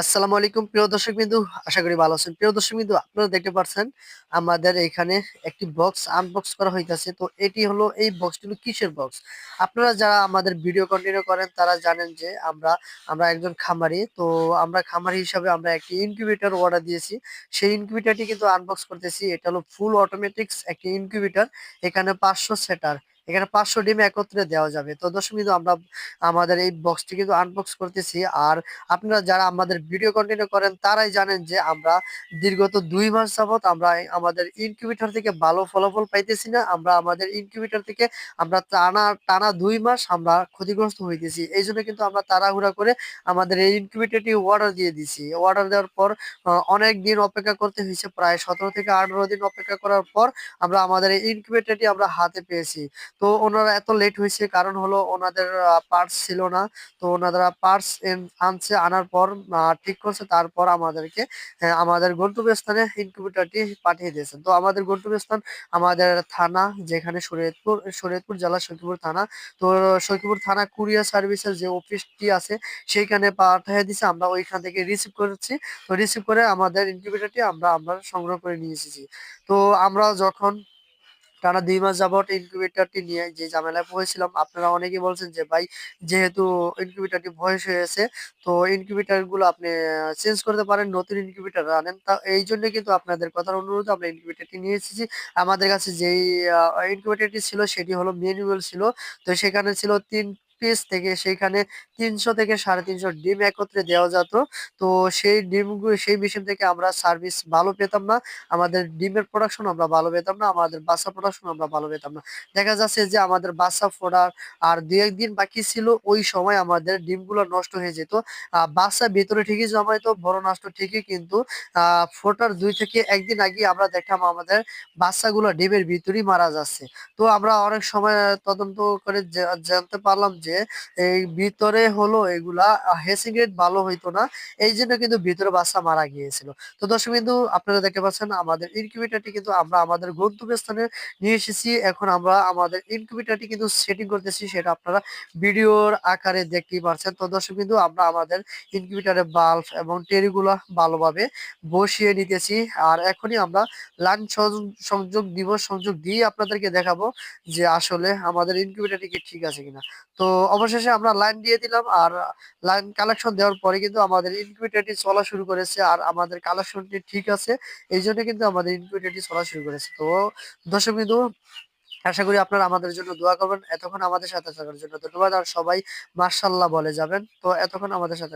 আসসালামু আলাইকুম, প্রিয় দর্শক বিন্দু আশা করি ভালো আছেন। প্রিয় দর্শক বিন্দু আপনারা দেখতে পাচ্ছেন, আমাদের এখানে একটি বক্স আনবক্স করা হইতাছে। তো এটি হলো এই বক্সটি হলো কিসের বক্স আপনারা যারা আমাদের ভিডিও কন্টিনিউ করেন, তারা জানেন যে আমরা আমরা একজন খামারি। তো আমরা খামারি হিসাবে আমরা একটি ইনকিউবেটর অর্ডার দিয়েছি। সেই ইনকিউবেটরটি কিন্তু আনবক্স করতেছি। এটা হলো ফুল অটোমেটিক্স একটি ইনকিউবেটর এখানে পাঁচশো সেটার এখানে পাঁচশো ডিম একত্রে দেওয়া যাবে। তো দর্শক বিন্দু আমরা আমাদের এই বক্সটি কিন্তু আনবক্স করতেছি। আর আপনারা যারা আমাদের ভিডিও কন্টিনিউ করেন, তারাই জানেন যে আমরা দীর্ঘত দুই মাস যাবত আমরা আমাদের ইনকিউবেটর থেকে ভালো ফলাফল পাইতেছি না। আমরা আমাদের ইনকিউবেটর থেকে আমরা টানা টানা দুই মাস আমরা ক্ষতিগ্রস্ত হইতেছি। এই জন্য কিন্তু আমরা তাড়াহুড়া করে আমাদের এই ইনকিউবেটরটি অর্ডার দিয়ে দিছি। অর্ডার দেওয়ার পর অনেক দিন অপেক্ষা করতে হয়েছে, প্রায় সতেরো থেকে আঠারো দিন অপেক্ষা করার পর আমরা আমাদের এই ইনকিউবেটরটি আমরা হাতে পেয়েছি। তো ওনারা এত লেট হয়েছে, কারণ হলো ওনাদের পার্টস ছিল না। তো ওনারা পার্টস আনছে, আনার পর ঠিক করছে, তারপর আমাদেরকে আমাদের গন্তব্যস্থানে ইনকিউবেটরটি পাঠিয়ে দিয়েছে। তো আমাদের গন্তব্যস্থান আমাদের থানা, যেখানে শরীয়তপুর শরীয়তপুর জেলা সখীপুর থানা। তো সখীপুর থানা কুরিয়ার সার্ভিসের যে অফিসটি আছে, সেইখানে পাঠিয়ে দিছে আমরা ওইখান থেকে রিসিভ করেছি। তো রিসিভ করে আমাদের ইনকিউবেটরটি আমরা আমরা সংগ্রহ করে নিয়ে এসেছি। তো আমরা যখন টানা দুই মাস যাবত ইনকিউবেটরটি নিয়ে যে ঝামেলায় পড়েছিলাম, আপনারা অনেকেই বলছেন যে, "ভাই যেহেতু ইনকিউবেটরটি বয়স হয়েছে, তো ইনকিউবেটারগুলো আপনি চেঞ্জ করতে পারেন, নতুন ইনকিউবেটর আনেন।" তা এই জন্য কিন্তু আপনাদের কথার অনুরোধ আমরা ইনকিউবেটরটি নিয়ে এসেছি। আমাদের কাছে যেই ইনকিউবেটারটি ছিল সেটি হলো ম্যানুয়াল ছিল। তো সেখানে ছিল ৩ পিস থেকে সেইখানে ৩০০ থেকে ৩৫০ ডিম একত্রে দেওয়া যেত। তো সেই ডিমগুলো সেই মেশিন থেকে আমরা সার্ভিস ভালো পেতাম না। আমাদের ডিমের প্রোডাকশন আমরা ভালো পেতাম না। আমাদের বাচ্চা প্রোডাকশন আমরা ভালো পেতাম না। দেখা যাচ্ছে যে আমাদের বাচ্চা ফোটার আর ২-১ দিন বাকি ছিল ওই সময় আমাদের ডিমগুলো নষ্ট হয়ে যেত। বাচ্চা ভেতরে ঠিকই জমাইতো, বড় নষ্ট ঠিকই কিন্তু ফোটার ২ থেকে ১ দিন আগেই আমরা দেখলাম আমাদের বাচ্চাগুলো ডিমের ভিতরেই মারা যাচ্ছে। তো আমরা অনেক সময় তদন্ত করে জানতে পারলাম যে এই ভিতরে হলো এগুলা হ্যাচিং রেট ভালো হইতো না। এইজন্য কিন্তু ভিতরে বাচ্চা মারা গিয়েছিল। তো দর্শক বিন্দু, আপনারা দেখতে পাচ্ছেন আমাদের ইনকিউবেটরটি কিন্তু আমরা আমাদের গন্তব্যস্থানে নিয়ে এসেছি। এখন আমরা আমাদের ইনকিউবেটরটি কিন্তু সেটিং করতেছি, সেটা আপনারা ভিডিওর আকারে দেখতেই পারছেন। তো দর্শক বিন্দু, আমরা আমাদের ইনকিউবেটরের বাল্ব এবং টেরিগুলা ভালোভাবে বসিয়ে নিতেছি। আর এখনই আমরা লাইন সংযোগ দিব। সংযোগ দিয়ে আপনাদেরকে দেখাবো যে আসলে আমাদের ইনকিউবেটরটি কি ঠিক আছে কিনা। তো অবশেষে আমরা লাইন দিয়ে দিলাম আর লাইন কালেকশন দেওয়ার পরে কিন্তু আমাদের ইনকুইটারটি চলা শুরু করেছে আর আমাদের কালেকশনটি ঠিক আছে। এই জন্য কিন্তু আমাদের ইনকুইটারটি চলা শুরু করেছে। তো দর্শক বিন্দু, আশা করি আপনারা আমাদের জন্য দোয়া করবেন। এতক্ষণ আমাদের সাথে থাকার জন্য ধন্যবাদ। আর সবাই মার্শাল্লাহ বলে যাবেন। তো এতক্ষণ আমাদের সাথে